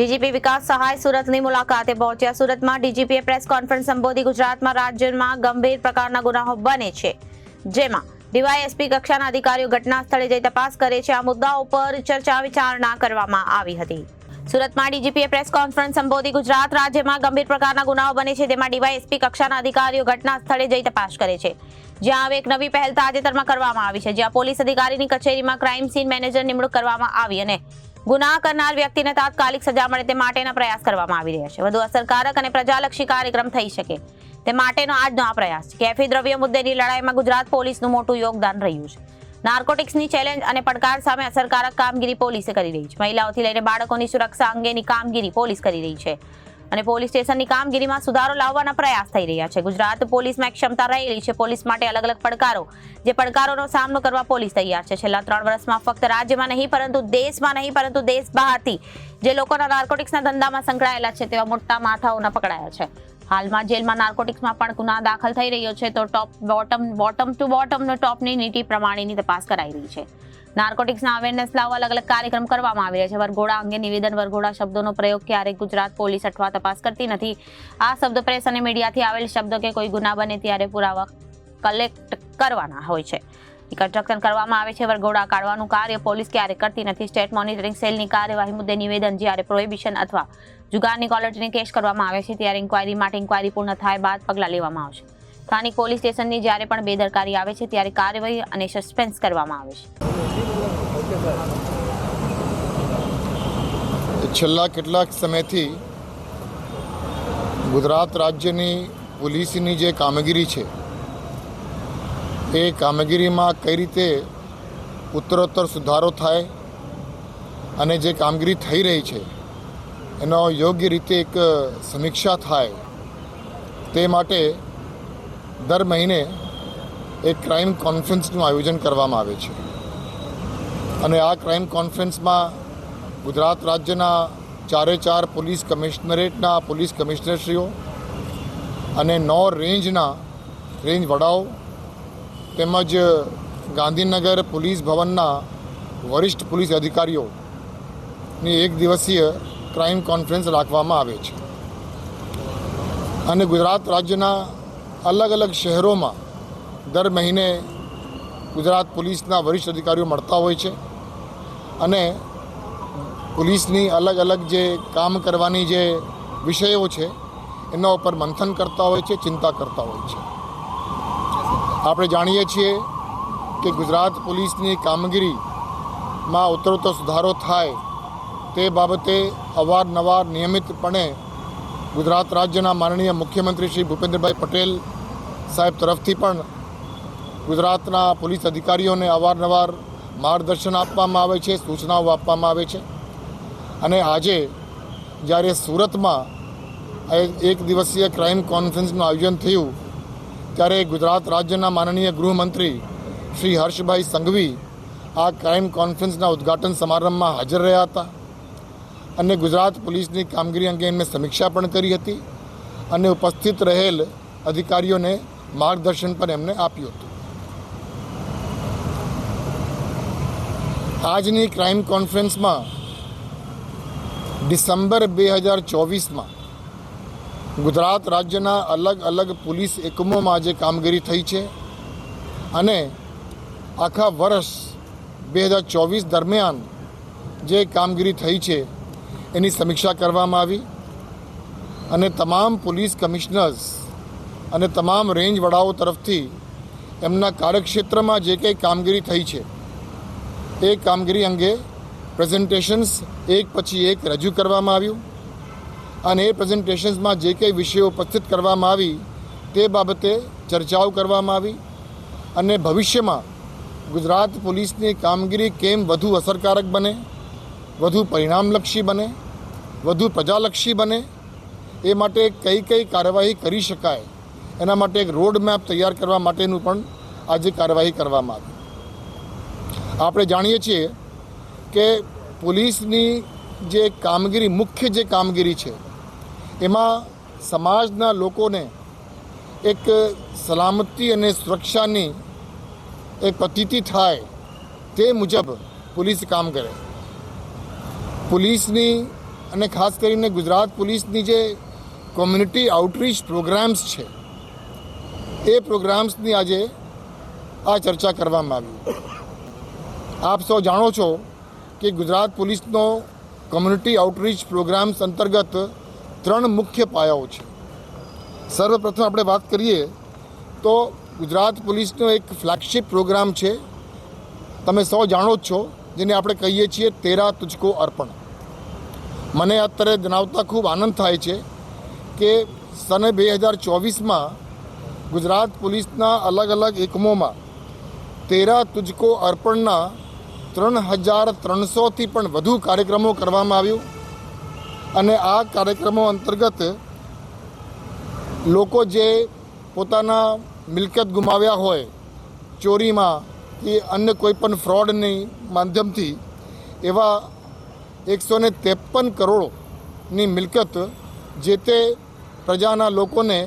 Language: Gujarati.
ડીજીપી વિકાસ સહાય સુરતની મુલાકાતે પહોંચ્યા. સુરતમાં ડીજીપીએ પ્રેસ કોન્ફરન્સ સંબોધી ગુજરાતમાં રાજ્યમાં ગંભીર પ્રકારના ગુનાઓ બને છે. જેમાં ડીવાયએસપી કક્ષાના અધિકારીઓ ઘટના સ્થળે જઈ તપાસ કરે છે. આ મુદ્દાઓ પર ચર્ચા વિચારણા કરવામાં આવી હતી. સુરતમાં ડીજીપીએ પ્રેસ કોન્ફરન્સ સંબોધી ગુજરાત રાજ્યમાં ગંભીર પ્રકારના ગુનાઓ બને છે. તેમાં ડીવાયએસપી કક્ષાના અધિકારીઓ ઘટના સ્થળે જઈ તપાસ કરે છે. જ્યાં હવે એક નવી પહેલ તાજેતરમાં કરવામાં આવી છે. જ્યાં પોલીસ અધિકારીની કચેરીમાં ક્રાઇમ સીન મેનેજર નિમણૂક કરવામાં આવી અને ગુનાહ કરનાર વ્યક્તિને તાત્કાલિક સજા મળે તે માટેના પ્રયાસ કરવામાં આવી રહ્યા છે. વધુ અસરકારક અને પ્રજાલક્ષી કાર્યક્રમ થઈ શકે તે માટેનો આજનો આ પ્રયાસ છે. કેફી દ્રવ્ય મુદ્દેની લડાઈમાં ગુજરાત પોલીસનું મોટું યોગદાન રહ્યું છે. નાર્કોટિક્સની ચેલેન્જ અને પડકાર સામે અસરકારક કામગીરી પોલીસે કરી રહી છે. મહિલાઓથી લઈને બાળકોની સુરક્ષા અંગેની કામગીરી પોલીસ કરી રહી છે. અને પોલીસ સ્ટેશનની કામગીરીમાં સુધારો લાવવાના પ્રયાસ થઈ રહ્યા છે. ગુજરાત પોલીસમાં ક્ષમતા રહેલી છે. પોલીસ માટે અલગ અલગ પડકારો, જે પડકારોનો સામનો કરવા પોલીસ તૈયાર છે. છેલ્લા ત્રણ વર્ષમાં ફક્ત રાજ્યમાં નહીં, પરંતુ દેશમાં નહીં, પરંતુ દેશ બહારથી જે લોકોના નાર્કોટિક્સના ધંધામાં સંકળાયેલા છે, તેવા મોટા માથાઓના પકડાયા છે. હાલમાં જેલમાં નાર્કોટિક્સમાં પણ ગુના દાખલ થઈ રહ્યો છે, તો ટોપ બોટમ બોટમ ટુ બોટમનો ટોપની નીતિ પ્રમાણેની તપાસ કરાઈ રહી છે. નાર્કોટિક્સના અવેરનેસ લાવવા અલગ અલગ કાર્યક્રમ કરવામાં આવી રહ્યા છે. વરઘોડા અંગે નિવેદન, વરઘોડા શબ્દોનો પ્રયોગ ક્યારેક ગુજરાત પોલીસ અથવા તપાસ કરતી નથી. આ શબ્દ પ્રેસ અને મીડિયાથી આવેલ શબ્દ કે કોઈ ગુના બને ત્યારે પુરાવા કલેક્ટ કરવાના હોય છે. કન્સ્ટ્રક્શન કરવામાં આવે છે. વરઘોડા કાઢવાનું કાર્ય પોલીસ ક્યારે કરતી નથી? સ્ટેટ મોનિટરિંગ સેલની કાર્યવાહી મુદ્દે નિવેદન જ્યારે પ્રોહિબિશન અથવા જુગારની કોલરટીને કેસ કરવામાં આવે છે, ત્યારે ઇન્ક્વાયરી માટે ઇન્ક્વાયરી પૂર્ણ થાય બાદ પગલાં લેવામાં આવશે. સ્થાનિક પોલીસ સ્ટેશનની જ્યારે પણ બેદરકારી આવે છે, ત્યારે કાર્યવાહી અને સસ્પેન્સ કરવામાં આવે છે. છેલ્લા કેટલાક સમયથી ગુજરાત રાજ્યની પોલીસની જે કામગીરી છે એ કામગીરીમાં કઈ રીતે ઉત્તરોત્તર સુધારો થાય અને જે કામગીરી થઈ રહી છે, એનો યોગ્ય રીતે એક સમીક્ષા થાય, તે માટે દર મહિને એક ક્રાઇમ કોન્ફરન્સનું આયોજન કરવામાં આવે છે. અને આ ક્રાઇમ કોન્ફરન્સમાં ગુજરાત રાજ્યના ચારે ચાર પોલીસ કમિશનરેટના પોલીસ કમિશનરશ્રીઓ અને નો રેન્જના રેન્જ વડાઓ તેમજ ગાંધીનગર પોલીસ ભવનના વરિષ્ઠ પોલીસ અધિકારીઓની એક દિવસીય ક્રાઇમ કોન્ફરન્સ રાખવામાં આવે છે. અને ગુજરાત રાજ્યના અલગ અલગ શહેરોમાં દર મહિને ગુજરાત પોલીસના વરિષ્ઠ અધિકારીઓ મળતા હોય છે અને પોલીસની અલગ અલગ જે કામ કરવાની જે વિષયો છે, એના ઉપર મંથન કરતા હોય છે, ચિંતા કરતા હોય છે. આપણે જાણીએ છીએ કે ગુજરાત પોલીસની કામગીરીમાં ઉત્તરોત્તર સુધારો થાય તે બાબતે અવારનવાર નિયમિતપણે ગુજરાત રાજ્યના માનનીય મુખ્યમંત્રી શ્રી ભૂપેન્દ્રભાઈ પટેલ સાહેબ તરફથી પણ ગુજરાતના પોલીસ અધિકારીઓને અવારનવાર માર્ગદર્શન આપવામાં આવે છે, સૂચનાઓ આપવામાં આવે છે. અને આજે જ્યારે સુરતમાં એક દિવસીય ક્રાઇમ કોન્ફરન્સનું આયોજન થયું ત્યારે ગુજરાત રાજ્યના માનનીય ગૃહમંત્રી શ્રી હર્ષભાઈ સંઘવી આ ક્રાઇમ કોન્ફરન્સના ઉદ્ઘાટન સમારંભમાં હાજર રહ્યા હતા. અને ગુજરાત પોલીસની કામગીરી અંગે એમને સમીક્ષા પણ કરી હતી અને ઉપસ્થિત રહેલ અધિકારીઓને માર્ગદર્શન પણ એમને આપ્યું હતું. આજની ક્રાઇમ કોન્ફરન્સમાં ડિસેમ્બર બે હજાર ચોવીસમાં ગુજરાત રાજ્યના અલગ અલગ પોલીસ એકમોમાં જે કામગીરી થઈ છે અને આખા વર્ષ બે હજાર ચોવીસ દરમિયાન જે કામગીરી થઈ છે એની સમીક્ષા કરવામાં આવી અને તમામ પોલીસ કમિશનર્સ અને તમામ રેન્જ વડાઓ તરફથી એમના કાર્યક્ષેત્રમાં જે કંઈ કામગીરી થઈ છે એ કામગીરી અંગે પ્રેઝન્ટેશન્સ એક પછી એક રજૂ કરવામાં આવ્યું. અને એ પ્રેઝન્ટેશન્સમાં જે કંઈ વિષયો ઉપસ્થિત કરવામાં આવી તે બાબતે ચર્ચાઓ કરવામાં આવી અને ભવિષ્યમાં ગુજરાત પોલીસની કામગીરી કેમ વધુ અસરકારક બને, વધુ પરિણામલક્ષી બને, વધુ પ્રજાલક્ષી બને, એ માટે કઈ કઈ કાર્યવાહી કરી શકાય, એના માટે એક રોડ મેપ તૈયાર કરવા માટેનું પણ આજે કાર્યવાહી કરવામાં આવી. આપણે જાણીએ છીએ કે પોલીસની જે કામગીરી, મુખ્ય જે કામગીરી છે એમાં સમાજના લોકોને એક સલામતી અને સુરક્ષાની એક પ્રતીતિ થાય તે મુજબ પોલીસ કામ કરે. પોલીસની અને ખાસ કરીને ગુજરાત પોલીસની જે કોમ્યુનિટી આઉટરીચ પ્રોગ્રામ્સ છે, એ પ્રોગ્રામ્સની આજે આ ચર્ચા કરવામાં આવી. આપ સૌ જાણો છો કે ગુજરાત પોલીસનો કોમ્યુનિટી આઉટરીચ પ્રોગ્રામ્સ અંતર્ગત ત્રણ મુખ્ય પાયાઓ છે. સર્વપ્રથમ આપણે વાત કરીએ તો ગુજરાત પોલીસનો એક ફ્લેગશિપ પ્રોગ્રામ છે. તમે સૌ જાણો જ છો, જેને આપણે કહીએ છીએ તેરા તુજકો અર્પણ. મને અત્યારે જણાવતા ખૂબ આનંદ થાય છે કે સને બે હજાર ચોવીસમાં ગુજરાત પોલીસના અલગ અલગ એકમોમાં તેરા તુજકો અર્પણના ત્રણ હજાર ત્રણસોથી પણ વધુ કાર્યક્રમો કરવામાં આવ્યું. અને આ કાર્યક્રમો અંતર્ગત લોકો જે પોતાના મિલકત ગુમાવ્યા હોય ચોરીમાં કે અન્ય કોઈ પણ ફ્રોડની માધ્યમથી, એવા એકસો ને ત્રેપન કરોડની મિલકત જે તે પ્રજાના લોકોને